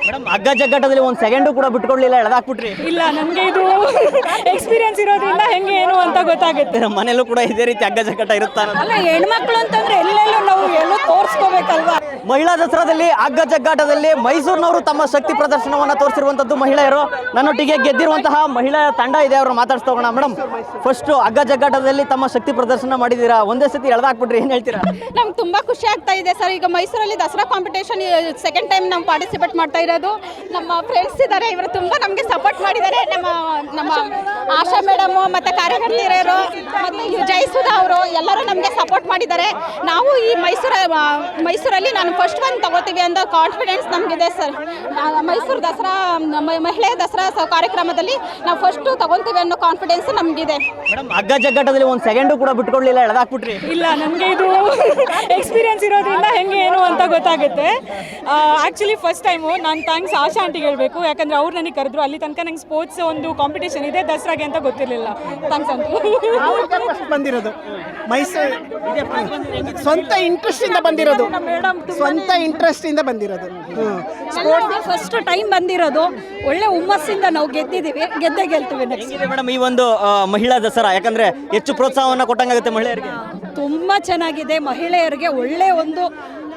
Madam ಹಗ್ಗ ಜಗ್ಗಾಟದಲ್ಲಿ ಒಂದು second ಕೂಡ ಬಿಟ್ಕೊಡ್ಲಿಲ್ಲ ಎಳದಾಕ್ಬಿಟ್ರಿ. ಇಲ್ಲ ನಮಗೆ ಇದು ಎಕ್ಸ್ಪೀರಿಯನ್ಸ್ ಇರೋದ್ರಿಂದ ಹೆಂಗೆ ಏನು ಅಂತ ಗೊತ್ತಾಗುತ್ತೆ. ನಮ್ಮ ಮನೇಲೂ ಕೂಡ ಇದೇ ರೀತಿ ಹಗ್ಗ ಜಗ್ಗಾಟ ಇರುತ್ತಾ ಅಲ್ಲ ಹೆಣ್ಮಕ್ಳು ಅಂತಂದ್ರೆ ಎಲ್ಲೆಲ್ಲೂ ನಾವು ಎಲ್ಲೋ ತೋರಿಸ್ಕೋಬೇಕಲ್ವಾ? ಮಹಿಳಾ ದಸರಾದಲ್ಲಿ ಅಗ್ಗ ಜಗ್ಗಾಟದಲ್ಲಿ ಮೈಸೂರಿನವರು ತಮ್ಮ ಶಕ್ತಿ ಪ್ರದರ್ಶನವನ್ನ ತೋರಿಸಿರುವಂತದ್ದು ಮಹಿಳೆಯರು. ನನ್ನೊಟ್ಟಿಗೆ ಗೆದ್ದಿರುವಂತಹ ಮಹಿಳಾ ತಂಡ ಇದೆ ಅವರು ಮಾತಾಡ್ಸ್ತಾ ಮೇಡಮ್ ಫಸ್ಟ್ ಅಗ್ಗ ಜಗ್ಗಾಟದಲ್ಲಿ ತಮ್ಮ ಶಕ್ತಿ ಪ್ರದರ್ಶನ ಮಾಡಿದೀರಾ ಒಂದೇ ಸತಿ ಎಳ್ದಾಕ್ಬಿಟ್ರಿ ಏನ್ ಹೇಳ್ತೀರಾ? ನಮ್ಗೆ ತುಂಬಾ ಖುಷಿ ಆಗ್ತಾ ಇದೆ ಸರ್. ಈಗ ಮೈಸೂರಲ್ಲಿ ದಸರಾ ಕಾಂಪಿಟೇಷನ್ ಸೆಕೆಂಡ್ ಟೈಮ್ ನಾವು ಪಾರ್ಟಿಸಿಪೇಟ್ ಮಾಡ್ತಾ ಇರೋದು. ನಮ್ಮ ಫ್ರೆಂಡ್ಸ್ ಇದ್ದಾರೆ ಇವರು ತುಂಬ ನಮಗೆ ಸಪೋರ್ಟ್ ಮಾಡಿದ್ದಾರೆ. ನಮ್ಮ ನಮ್ಮ ಆಶಾ ಮೇಡಮು ಮತ್ತು ಕಾರ್ಯಕರ್ತೆಯರು ಮತ್ತು ಜಯಸುಧಾ ಅವರು ಎಲ್ಲರೂ ನಮಗೆ ಸಪೋರ್ಟ್ ಮಾಡಿದ್ದಾರೆ. ನಾವು ಈ ಮೈಸೂರ ಮೈಸೂರಲ್ಲಿ ನಾನು ಫಸ್ಟ್ ಒನ್ ತಗೋತೀವಿ ಅಂತ ಕಾನ್ಫಿಡೆನ್ಸ್ ನಮಗಿದೆ ಸರ್ ಮೈಸೂರು ದಸರಾ ಮಹಿಳೆ ದಸರಾ ಕಾರ್ಯಕ್ರಮದಲ್ಲಿ ನಾವು ಫಸ್ಟು ತಗೊತೀವಿ ಅನ್ನೋ ಕಾನ್ಫಿಡೆನ್ಸ್ ನಮಗಿದೆ. ಮೇಡಮ್ ಹಗ್ಗ ಜಗ್ಗಾಟದಲ್ಲಿ ಒಂದು ಸೆಕೆಂಡು ಕೂಡ ಬಿಟ್ಕೊಡ್ಲಿಲ್ಲ ಎಳ್ದಾಕ್ಬಿಟ್ರಿ. ಇಲ್ಲ ನಮಗೆ ಇದು ಎಕ್ಸ್ಪೀರಿಯನ್ಸ್ ಇರೋದ್ರಿಂದ ಹೆಂಗೆ ಏನು ಅಂತ ಗೊತ್ತಾಗುತ್ತೆ. ಆ್ಯಕ್ಚುಲಿ ಫಸ್ಟ್ ಟೈಮು ನಾನು ಥ್ಯಾಂಕ್ಸ್ ಆಶಾ ಆಂಟಿಗೆ ಹೇಳಬೇಕು. ಯಾಕಂದರೆ ಅವ್ರು ನನಗೆ ಕರೆದ್ರು ಅಲ್ಲಿ ತನಕ ನಂಗೆ ಸ್ಪೋರ್ಟ್ಸ್ ಒಂದು ಕಾಂಪಿಟೇಷನ್ ಇದೆ ದಸರಾಗೆ ಅಂತ ಗೊತ್ತಿರಲಿಲ್ಲ. ಥ್ಯಾಂಕ್ಸ್ ಅಂತ ಫಸ್ಟ್ ಬಂದಿರೋದು? ಮೈಸೂರು ಸ್ವಂತ ಇಂಟ್ರೆಸ್ಟ್ ಇಂದ ಬಂದಿರೋದು. ಮೇಡಮ್ ಸ್ವಂತ ಇಂಟ್ರೆಸ್ಟ್ ಇಂದ ಬಂದಿರೋದು. ಫಸ್ಟ್ ಟೈಮ್ ಬಂದಿರೋದು. ಒಳ್ಳೆ ಹುಮ್ಮಸ್ಸಿಂದ ನಾವು ಗೆದ್ದಿದ್ದೀವಿ. ಗೆದ್ದೇ ಗೆಲ್ತೀವಿ ನೆಕ್ಸ್ಟ್ ಮೇಡಮ್ ಈ ಒಂದು ಮಹಿಳಾ ದಸರಾ? ಯಾಕಂದ್ರೆ ಹೆಚ್ಚು ಪ್ರೋತ್ಸಾಹವನ್ನು ಕೊಟ್ಟಂಗಾಗುತ್ತೆ ಮಹಿಳೆಯರಿಗೆ. ತುಂಬ ಚೆನ್ನಾಗಿದೆ. ಮಹಿಳೆಯರಿಗೆ ಒಳ್ಳೆ ಒಂದು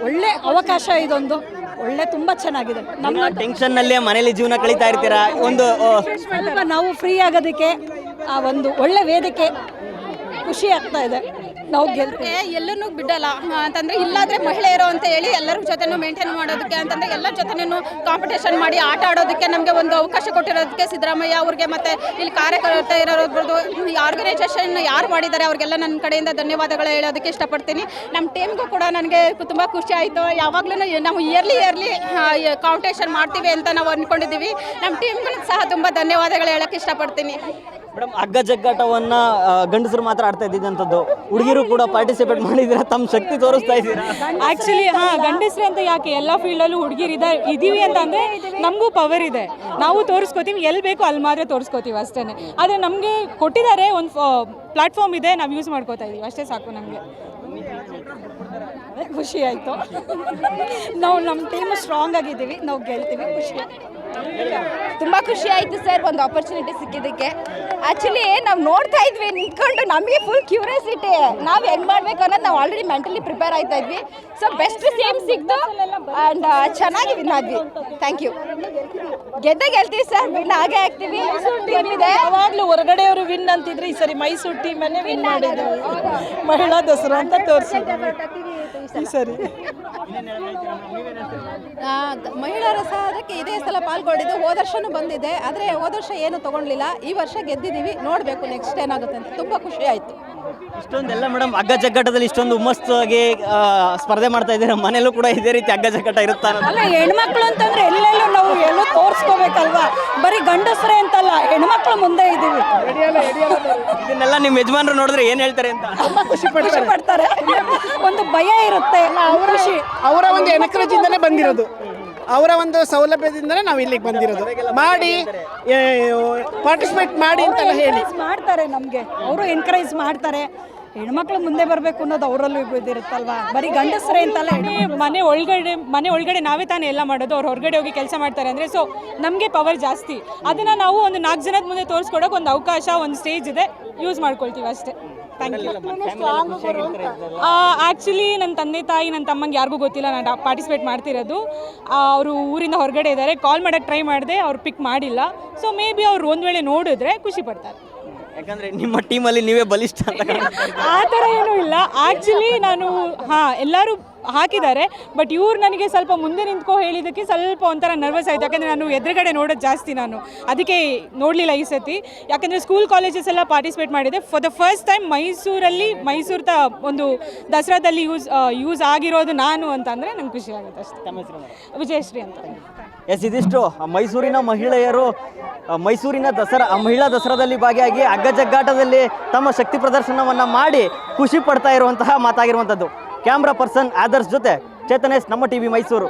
ಒಳ್ಳೆ ಅವಕಾಶ ಇದೊಂದು. ಒಳ್ಳೆ ತುಂಬಾ ಚೆನ್ನಾಗಿದೆ. ನಮ್ಮ ಟೆನ್ಷನ್ನಲ್ಲಿ ಮನೇಲಿ ಜೀವನ ಕಳೀತಾ ಇರ್ತೀರಾ? ಒಂದು ಸ್ವಲ್ಪ ನಾವು ಫ್ರೀ ಆಗೋದಕ್ಕೆ ಆ ಒಂದು ಒಳ್ಳೆ ವೇದಿಕೆ ಖುಷಿ ಆಗ್ತಾ ಇದೆ. ನಾವು ಗೆಲ್ತೀವಿ. ಎಲ್ಲನೂ ಬಿಡಲ್ಲ. ಅಂತಂದ್ರೆ ಇಲ್ಲಾದ್ರೆ ಮಹಿಳೆಯರು ಅಂತ ಹೇಳಿ ಎಲ್ಲರ ಜೊತೆನೂ ಮೇಂಟೈನ್ ಮಾಡೋದಕ್ಕೆ ಅಂತಂದ್ರೆ ಎಲ್ಲರ ಜೊತೆನೂ ಕಾಂಪಿಟೇಷನ್ ಮಾಡಿ ಆಟ ಆಡೋದಕ್ಕೆ ನಮಗೆ ಒಂದು ಅವಕಾಶ ಕೊಟ್ಟಿರೋದಕ್ಕೆ ಸಿದ್ದರಾಮಯ್ಯ ಅವ್ರಿಗೆ ಮತ್ತೆ ಇಲ್ಲಿ ಕಾರ್ಯಕರ್ತ ಇರೋದ್ರದ್ದು ಈ ಆರ್ಗನೈಸೇಷನ್ ಯಾರು ಮಾಡಿದ್ದಾರೆ ಅವ್ರಿಗೆಲ್ಲ ನನ್ನ ಕಡೆಯಿಂದ ಧನ್ಯವಾದಗಳು ಹೇಳೋದಕ್ಕೆ ಇಷ್ಟಪಡ್ತೀನಿ. ನಮ್ಮ ಟೀಮ್ಗೂ ಕೂಡ ನನಗೆ ತುಂಬ ಖುಷಿ ಆಯಿತು. ಯಾವಾಗಲೂ ನಾವು ಇಯರ್ಲಿ ಇಯರ್ಲಿ ಕಾಂಪಿಟೇಷನ್ ಮಾಡ್ತೀವಿ ಅಂತ ನಾವು ಅಂದ್ಕೊಂಡಿದ್ದೀವಿ ನಮ್ಮ ಟೀಮ್ಗೂ ಸಹ ತುಂಬ ಧನ್ಯವಾದಗಳು ಹೇಳೋಕ್ಕೆ ಇಷ್ಟಪಡ್ತೀನಿ. ಮೇಡಮ್ ಹಗ್ಗ ಜಗ್ಗಾಟವನ್ನು ಗಂಡಸರು ಮಾತ್ರ ಆಡ್ತಾ ಇದ್ದಿದ್ದಂಥದ್ದು. ಕೂಡ ಪಾರ್ಟಿಸಿಪೇಟ್ ಮಾಡಿದ್ರೆ ತಮ್ಮ ಶಕ್ತಿ ತೋರಿಸ್ತಾ ಇದ್ದೀರಾ? ಆ್ಯಕ್ಚುಲಿ ಹಾಂ, ಗಂಡಸ್ರಿ ಅಂತ ಯಾಕೆ ಎಲ್ಲ ಫೀಲ್ಡಲ್ಲೂ ಹುಡುಗಿರು ಇದೆ, ಇದೀವಿ ಅಂತ ಅಂದರೆ ನಮಗೂ ಪವರ್ ಇದೆ. ನಾವು ತೋರಿಸ್ಕೋತೀವಿ ಎಲ್ಲಿ ಬೇಕು ಅಲ್ಲಿ ಮಾತ್ರ ತೋರಿಸ್ಕೋತೀವಿ ಅಷ್ಟೇ ಆದರೆ ನಮಗೆ ಕೊಟ್ಟಿದ್ದಾರೆ ಒಂದು ಪ್ಲಾಟ್ಫಾರ್ಮ್ ಇದೆ, ನಾವು ಯೂಸ್ ಮಾಡ್ಕೋತಾ ಇದೀವಿ. ಅಷ್ಟೇ ಸಾಕು ನಮಗೆ. ಖುಷಿ ಆಯಿತು. ನಾವು ನಮ್ಮ ಟೀಮ್ ಸ್ಟ್ರಾಂಗ್ ಆಗಿದ್ದೀವಿ, ನಾವು ಗೆಲ್ತೀವಿ, ಖುಷಿ ತುಂಬ ಖುಷಿ ಆಯಿತು ಸರ್, ಒಂದು ಆಪರ್ಚುನಿಟಿ ಸಿಕ್ಕಿದ್ದಕ್ಕೆ. ಆ್ಯಕ್ಚುಲಿ ನಾವು ನೋಡ್ತಾ ಇದ್ವಿ, ನಿಂತ್ಕೊಂಡು ನಮಗೆ ಫುಲ್ ಕ್ಯೂರಿಯಾಸಿಟಿ ನಾವು ಹೆಂಗ್ ಮಾಡಬೇಕು ಅನ್ನೋದು ನಾವು ಆಲ್ರೆಡಿ ಮೆಂಟಲಿ ಪ್ರಿಪೇರ್ ಆಯ್ತಾ ಇದ್ವಿ. ಸೊ ಬೆಸ್ಟ್ ಸೇಮ್ ಸಿಕ್ತು ಅಂಡ್ ಚೆನ್ನಾಗಿ ವಿನ್ ಆದ್ವಿ. ಥ್ಯಾಂಕ್ ಯು ಗೆದ್ದೆ ಗೆಲ್ತೀವಿ ಸರ್ ವಿನ್ ಆಗೇ ಆಗ್ತೀವಿ. ಟೀಮ್ ಇದೆ. ಯಾವಾಗಲೂ ಹೊರಗಡೆಯವರು ವಿನ್ ಅಂತಿದ್ರೆ ಈ ಸರಿ ಮೈಸೂರು ಟೀಮನ್ನೇ ವಿನ್ ಮಾಡಿದ್ರು ಮಹಿಳಾ ದಸರಾ ಅಂತ ತೋರಿಸಿದ್ದೀವಿ ಈ ಸರಿ. ಮಹಿಳೆಯರ ಸಹ ಅದಕ್ಕೆ ಇದೇ ಸಲ ಪಾಲ್ಗೊಂಡಿದ್ದು. ಹೋದ ವರ್ಷನೂ ಬಂದಿದೆ. ಆದರೆ ಹೋದ ವರ್ಷ ಏನು ತಗೊಂಡ್ಲಿಲ್ಲ. ಈ ವರ್ಷ ಗೆದ್ದಿದ್ದೀವಿ. ನೋಡಬೇಕು ನೆಕ್ಸ್ಟ್ ಏನಾಗುತ್ತೆ ಅಂತ. ತುಂಬ ಖುಷಿ ಆಯಿತು. ಇಷ್ಟೊಂದೆಲ್ಲ ಮೇಡಮ್ ಅಗ್ಗ ಜಗ್ಗಾಟದಲ್ಲಿ ಇಷ್ಟೊಂದು ಉಮ್ಮಸ್ತಾಗಿ ಸ್ಪರ್ಧೆ ಮಾಡ್ತಾ ಇದ್ದೀರಾ? ಮನೇಲೂ ಕೂಡ ಇದೇ ರೀತಿ ಅಗ್ಗ ಜಗ್ಗಾಟ ಇರುತ್ತಾ. ಅಲ್ಲ ಹೆಣ್ಮಕ್ಳು ಅಂತಂದ್ರೆ ಎಲ್ಲೆಲ್ಲೂ ನಾವು ಎಲ್ಲೂ ತೋರಿಸ್ಕೋಬೇಕಲ್ವಾ? ಬರೀ ಗಂಡಸರೇ ಅಂತಲ್ಲ ಹೆಣ್ಮಕ್ಳು ಮುಂದೆ ಇದ್ದೀವಿ. ಇದನ್ನೆಲ್ಲ ನಿಮ್ಮ ಯಜಮಾನರು ನೋಡಿದ್ರೆ ಏನು ಹೇಳ್ತಾರೆ ಅಂತ. ಖುಷಿ ಖುಷಿ ಪಡ್ತಾರೆ. ಪಡ್ತಾರೆ. ಒಂದು ಭಯ ಇರುತ್ತೆ ಖುಷಿ. ಅವರ ಒಂದು ಎನ್ಕರೇಜಿಂದನೇ ಬಂದಿರೋದು. ಅವರ ಒಂದು ಸೌಲಭ್ಯದಿಂದಲೇ ನಾವು ಇಲ್ಲಿಗೆ ಬಂದಿರೋದು. ಮಾಡಿ ಪಾರ್ಟಿಸಿಪೇಟ್ ಮಾಡಿ ಅಂತ ಹೇಳಿ. ಮಾಡ್ತಾರೆ ನಮಗೆ. ಅವರು ಎನ್ಕರೇಜ್ ಮಾಡ್ತಾರೆ. ಹೆಣ್ಮಕ್ಳು ಮುಂದೆ ಬರಬೇಕು ಅನ್ನೋದು ಅವರಲ್ಲೂ ಇದಿರುತ್ತಲ್ವಾ ಬರೀ ಗಂಡಸರೇ ಅಂತಲ್ಲ ಮನೆ ಒಳಗಡೆ ಮನೆ ಒಳಗಡೆ ನಾವೇ ತಾನೇ ಎಲ್ಲ ಮಾಡೋದು ಅವ್ರು ಹೊರಗಡೆ ಹೋಗಿ ಕೆಲಸ ಮಾಡ್ತಾರೆ ಅಂದರೆ ಸೊ ನಮಗೆ ಪವರ್ ಜಾಸ್ತಿ. ಅದನ್ನು ನಾವು ಒಂದು ನಾಲ್ಕು ಜನದ ಮುಂದೆ ತೋರಿಸ್ಕೊಡೋಕೆ ಒಂದು ಅವಕಾಶ ಒಂದು ಸ್ಟೇಜ್ ಇದೆ ಯೂಸ್ ಮಾಡ್ಕೊಳ್ತೀವಿ ಅಷ್ಟೇ. ಥ್ಯಾಂಕ್ ಯು ಆ್ಯಕ್ಚುಲಿ ನನ್ನ ತಂದೆ ತಾಯಿ ನನ್ನ ತಮ್ಮಂಗೆ ಯಾರಿಗೂ ಗೊತ್ತಿಲ್ಲ ನಾನು ಪಾರ್ಟಿಸಿಪೇಟ್ ಮಾಡ್ತಿರೋದು. ಅವರು ಊರಿಂದ ಹೊರಗಡೆ ಇದ್ದಾರೆ ಕಾಲ್ ಮಾಡೋಕ್ಕೆ ಟ್ರೈ ಮಾಡಿದೆ ಅವ್ರು ಪಿಕ್ ಮಾಡಿಲ್ಲ. ಸೊ ಮೇ ಬಿ ಅವ್ರು ಒಂದು ವೇಳೆ ನೋಡಿದ್ರೆ ಖುಷಿ ಪಡ್ತಾರೆ. ಯಾಕಂದ್ರೆ ನಿಮ್ಮ ಟೀಮಲ್ಲಿ ನೀವೇ ಬಲಿಷ್ಠ ಅಂತ ಆ ಥರ ಏನೂ ಆ್ಯಕ್ಚುಲಿ ನಾನು, ಹಾಂ, ಎಲ್ಲರೂ ಹಾಕಿದ್ದಾರೆ ಬಟ್ ಇವ್ರು ನನಗೆ ಸ್ವಲ್ಪ ಮುಂದೆ ನಿಂತ್ಕೊ ಹೇಳಿದ್ದಕ್ಕೆ ಸ್ವಲ್ಪ ಒಂಥರ ನರ್ವಸ್ ಆಯಿತು. ಯಾಕಂದರೆ ನಾನು ಎದುರುಗಡೆ ನೋಡೋದು ಜಾಸ್ತಿ ನಾನು. ಅದಕ್ಕೆ ನೋಡಲಿಲ್ಲ ಈ ಸತಿ. ಯಾಕಂದರೆ ಸ್ಕೂಲ್ ಕಾಲೇಜಸ್ ಎಲ್ಲ ಪಾರ್ಟಿಸಿಪೇಟ್ ಮಾಡಿದೆ. ಫಾರ್ ದ ಫಸ್ಟ್ ಟೈಮ್ ಮೈಸೂರಲ್ಲಿ, ಮೈಸೂರು ತ ಒಂದು ದಸರಾದಲ್ಲಿ ಯೂಸ್ ಯೂಸ್ ಆಗಿರೋದು ನಾನು ಅಂತಂದರೆ ನಂಗೆ ಖುಷಿ ಆಗುತ್ತೆ ಅಷ್ಟೇ. ವಿಜಯಶ್ರೀ ಅಂತ. ಎಸ್ ಇದಿಷ್ಟು ಮೈಸೂರಿನ ಮಹಿಳೆಯರು ಮೈಸೂರಿನ ದಸರಾ ಮಹಿಳಾ ದಸರಾದಲ್ಲಿ ಭಾಗಿಯಾಗಿ ಅಗ್ಗಜಗ್ಗಾಟದಲ್ಲಿ ತಮ್ಮ ಶಕ್ತಿ ಪ್ರದರ್ಶನವನ್ನು ಮಾಡಿ ಖುಷಿ ಪಡ್ತಾ ಇರುವಂತಹ ಮಾತಾಗಿರುವಂಥದ್ದು. ಕ್ಯಾಮ್ರಾ ಪರ್ಸನ್ ಆದರ್ಶ್ ಜೊತೆ ಚೇತನೇಶ್ ನಮ್ಮ ಟಿವಿ ಮೈಸೂರು